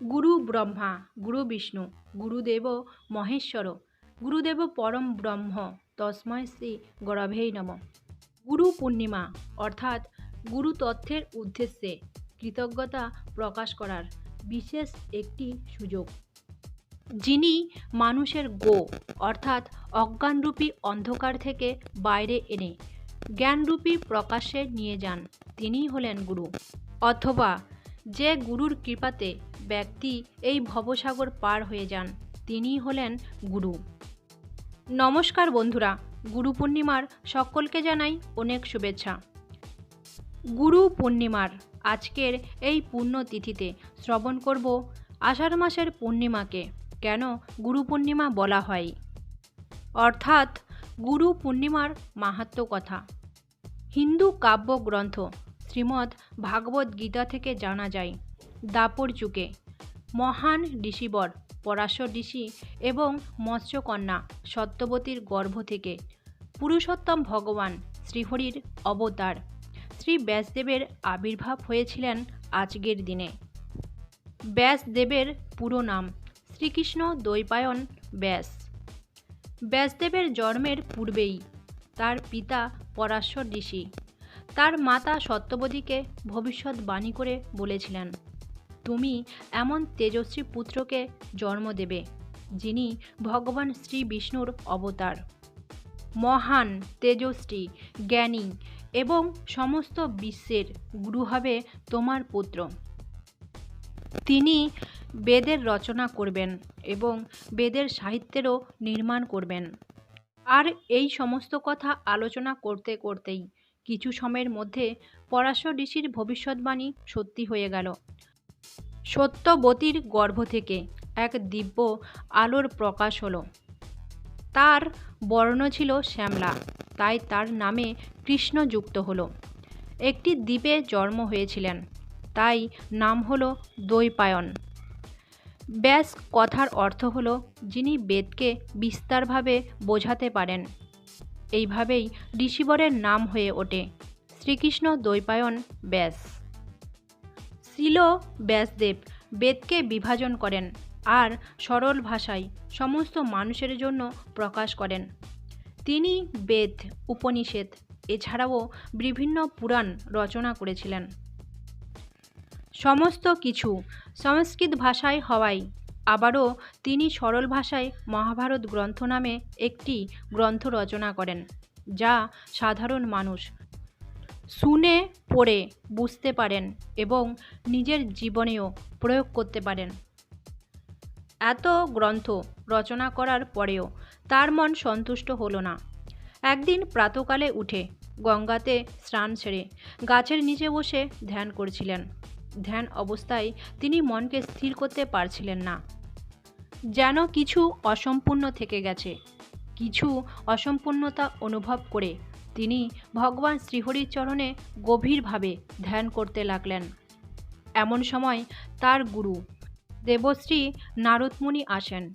গুরু ব্রহ্মা, গুরু বিষ্ণু, গুরুদেব মহেশ্বর, গুরুদেব পরম ব্রহ্ম তস্ময় শ্রী গরভেই নম। গুরু পূর্ণিমা, অর্থাৎ গুরু তথ্যের উদ্দেশ্যে কৃতজ্ঞতা প্রকাশ করার বিশেষ একটি সুযোগ। যিনি মানুষের গো, অর্থাৎ অজ্ঞানরূপী অন্ধকার থেকে বাইরে এনে জ্ঞানরূপী প্রকাশে নিয়ে যান, তিনিই হলেন গুরু। অথবা যে গুরুর কৃপাতে ব্যক্তি এই ভবসাগর পার হয়ে যান তিনি হলেন গুরু। নমস্কার বন্ধুরা, গুরু পূর্ণিমার সকলকে জানাই অনেক শুভেচ্ছা। গুরু পূর্ণিমার আজকের এই তিথিতে শ্রবণ করব আষাঢ় মাসের পূর্ণিমাকে, কেন গুরু পূর্ণিমা বলা হয়? অর্থাৎ, গুরু পূর্ণিমার মাহাত্ম্য কথা। হিন্দু কাব্যগ্রন্থ শ্রীমদ্ ভাগবত গীতা থেকে জানা যায়, দাপর যুগে মহান ঋষিবর, পরাশর ঋষি এবং মৎস্যকন্যা সত্যবতীর গর্ভ থেকে পুরুষোত্তম ভগবান শ্রীহরির অবতার। শ্রী ব্যাসদেবের আবির্ভাব হয়েছিলেন আজকের দিনে। ব্যাসদেবের পুরো নাম শ্রীকৃষ্ণ দ্বৈপায়ন ব্যাস। ব্যাসদেবের জন্মের পূর্বেই তার পিতা পরাশর ঋষি। তার মাতা সত্যবতীকে ভবিষ্যৎবাণী করে বলেছিলেন, তুমি এমন তেজস্বী পুত্রকে জন্ম দেবে, যিনি ভগবান শ্রী বিষ্ণুর অবতার। মহান, তেজস্বী, জ্ঞানী এবং সমস্ত বিশ্বের গুরু হবে তোমার পুত্র। তিনি বেদের রচনা করবেন এবং বেদের সাহিত্যেরও নির্মাণ করবেন। আর এই সমস্ত কথা আলোচনা করতে করতেই কিছু সময়ের মধ্যে পরাশর ঋষির ভবিষ্যৎবাণী সত্যি হয়ে গেল। সত্যবতীর গর্ভ থেকে এক দিব্য আলোর প্রকাশ হলো। তার বর্ণ ছিল শ্যামলা, তাই তার নামে কৃষ্ণ যুক্ত হলো। একটি দ্বীপে জন্ম হয়েছিলেন, তাই নাম হলো দৈপায়ন। ব্যাস কথার অর্থ হলো যিনি বেদকে বিস্তারভাবে বোঝাতে পারেন। এইভাবেই ঋষিবরের নাম হয়ে ওঠে। শ্রীকৃষ্ণ দ্বৈপায়ন ব্যাস। শিল ব্যাসদেব বেদকে বিভাজন করেন আর সরল ভাষায় সমস্ত মানুষের জন্য প্রকাশ করেন। তিনি বেদ, উপনিষেদ এছাড়াও বিভিন্ন পুরাণ রচনা করেছিলেন। সমস্ত কিছু সংস্কৃত ভাষায় হওয়ায় আবারও তিনি সরল ভাষায় মহাভারত গ্রন্থ নামে একটি গ্রন্থ রচনা করেন, যা সাধারণ মানুষ শুনে পড়ে বুঝতে পারেন এবং নিজের জীবনেও প্রয়োগ করতে পারেন। এত গ্রন্থ রচনা করার পরেও তার মন সন্তুষ্ট হলো না। একদিন প্রাতকালে উঠে গঙ্গাতে স্নান সেরে গাছের নিচে বসে ধ্যান করছিলেন। ধ্যান অবস্থায় তিনি মনকে স্থির করতে পারছিলেন না। যেন কিছু অসম্পূর্ণ থেকে গেছে। কিছু অসম্পূর্ণতা অনুভব করে তিনি ভগবান শ্রীহরির চরণে গভীরভাবে ধ্যান করতে লাগলেন। এমন সময় তার গুরু দেবশ্রী নারদমুনি আসেন।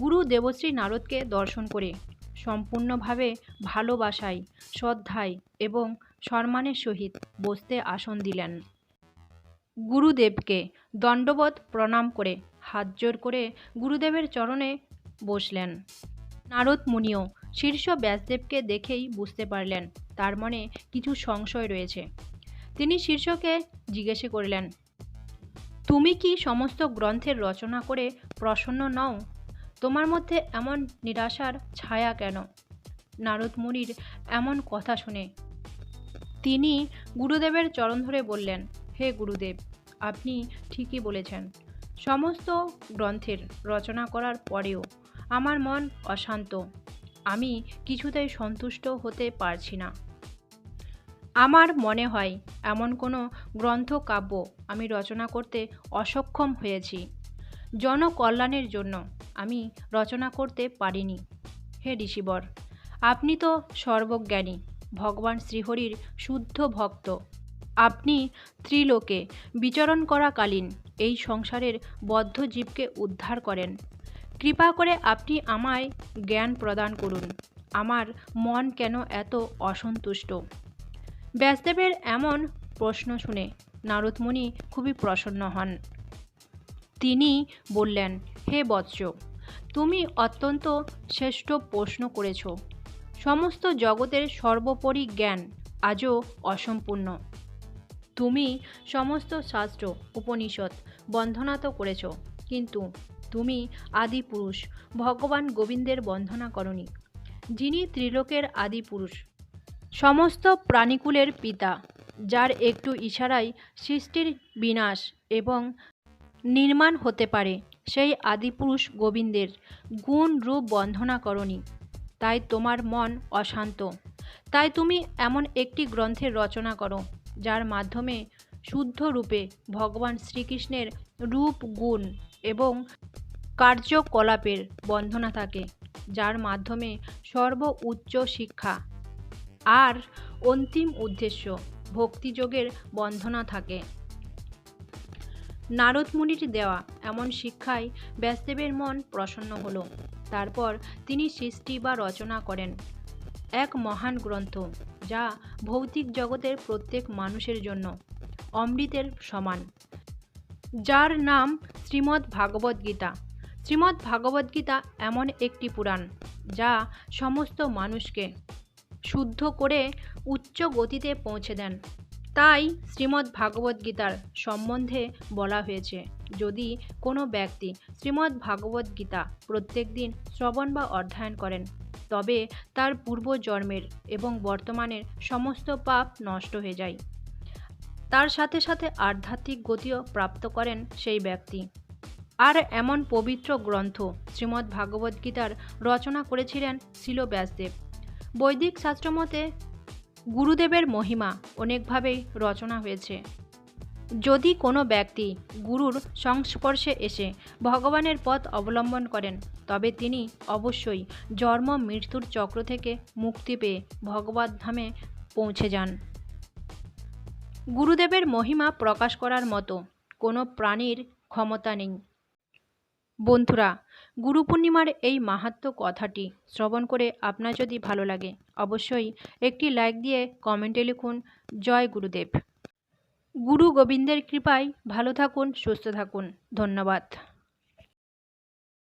গুরু দেবশ্রী নারদকে দর্শন করে সম্পূর্ণভাবে ভালোবাসায়, শ্রদ্ধায় এবং সম্মানের সহিত বসতে আসন দিলেন। গুরুদেবকে দণ্ডবত প্রণাম করে হাত জোর করে গুরুদেবের চরণে বসলেন। নারদ মুনিও শীর্ষ ব্যাসদেবকে দেখেই বুঝতে পারলেন, তার মনে কিছু সংশয় রয়েছে। তিনি শীর্ষকে জিজ্ঞেসে করলেন, তুমি কি সমস্ত গ্রন্থের রচনা করে প্রসন্ন নও? তোমার মধ্যে এমন নিরাশার ছায়া কেন? নারদ মুনির এমন কথা শুনে তিনি গুরুদেবের চরণ ধরে বললেন, হে গুরুদেব, আপনি ঠিকই বলেছেন। সমস্ত গ্রন্থের রচনা করার পরেও আমার মন অশান্ত। আমি কিছুতেই সন্তুষ্ট হতে পারছি না। আমার মনে হয় এমন কোনো গ্রন্থ কাব্য আমি রচনা করতে অসক্ষম হয়েছি। জনকল্যাণের জন্য আমি রচনা করতে পারিনি। হে ঋষিবর, আপনি তো সর্বজ্ঞানী ভগবান শ্রীহরির শুদ্ধ ভক্ত। আপনি ত্রিলোকে বিচরণ করাকালীন এই সংসারের বদ্ধ জীবকে উদ্ধার করেন। কৃপা করে আপনি আমায় জ্ঞান প্রদান করুন। আমার মন কেন এত অসন্তুষ্ট? ব্যাসদেবের এমন প্রশ্ন শুনে নারদমুনি খুবই প্রসন্ন হন। তিনি বললেন, হে বৎস, তুমি অত্যন্ত শ্রেষ্ঠ প্রশ্ন করেছ। সমস্ত জগতের সর্বোপরি জ্ঞান আজও অসম্পূর্ণ। তুমি সমস্ত শাস্ত্র উপনিষদ বন্ধনা তো করেছ। কিন্তু তুমি আদি পুরুষ, ভগবান গোবিন্দের বন্ধনা করনি। যিনি ত্রিলোকের আদি পুরুষ, সমস্ত প্রাণীকুলের পিতা, যার একটু ইশারায় সৃষ্টির বিনাশ এবং নির্মাণ হতে পারে, সেই আদিপুরুষ গোবিন্দের গুণ রূপ বন্ধনা করনি। তাই তোমার মন অশান্ত। তাই তুমি এমন একটি গ্রন্থের রচনা করো যার মাধ্যমে শুদ্ধ রূপে ভগবান শ্রীকৃষ্ণের রূপ, গুণ এবং কার্যকলাপের বন্ধনা থাকে, যার মাধ্যমে সর্ব উচ্চ শিক্ষা আর অন্তিম উদ্দেশ্য ভক্তিযোগের বন্ধনা থাকে। নারদ মুনির দেওয়া এমন শিক্ষায় ব্যাসদেবের মন প্রসন্ন হলো। তারপর তিনি সৃষ্টি বা রচনা করেন। এক মহান গ্রন্থ, যা ভৌতিক জগতের প্রত্যেক মানুষের জন্য অমৃতের সমান। যার নাম শ্রীমদ্ ভাগবত গীতা। শ্রীমদ্ ভাগবত গীতা এমন একটি পুরাণ, যা সমস্ত মানুষকে শুদ্ধ করে উচ্চ গতিতে পৌঁছে দেন। তাই শ্রীমদ্ ভাগবত গীতার সম্বন্ধে বলা হয়েছে, যদি কোনো ব্যক্তি শ্রীমদ্ ভাগবত গীতা প্রত্যেক দিন শ্রবণ বা অধ্যয়ন করেন তবে তার পূর্বজন্মের এবং বর্তমানের সমস্ত পাপ নষ্ট হয়ে যায়। তার সাথে সাথে আধ্যাত্মিক গতিও প্রাপ্ত করেন সেই ব্যক্তি। আর এমন পবিত্র গ্রন্থ শ্রীমদ্ ভাগবত গীতার রচনা করেছিলেন শিল ব্যাসদেব। বৈদিক শাস্ত্রমতে গুরুদেবের মহিমা অনেকভাবেই রচনা হয়েছে। যদি কোনো ব্যক্তি গুরুর সংস্পর্শে এসে ভগবানের পথ অবলম্বন করেন, তবে তিনি অবশ্যই জন্ম মৃত্যুর চক্র থেকে মুক্তি পেয়ে ভগবত ধামে পৌঁছে যান। গুরুদেবের মহিমা প্রকাশ করার মতো কোনো প্রাণীর ক্ষমতা নেই। বন্ধুরা, গুরু পূর্ণিমার এই মাহাত্ম কথাটি শ্রবণ করে আপনার যদি ভালো লাগে, অবশ্যই একটি লাইক দিয়ে কমেন্টে লিখুন, জয় গুরুদেব। গুরু গোবিন্দের কৃপায় ভালো থাকুন সুস্থ থাকুন। ধন্যবাদ।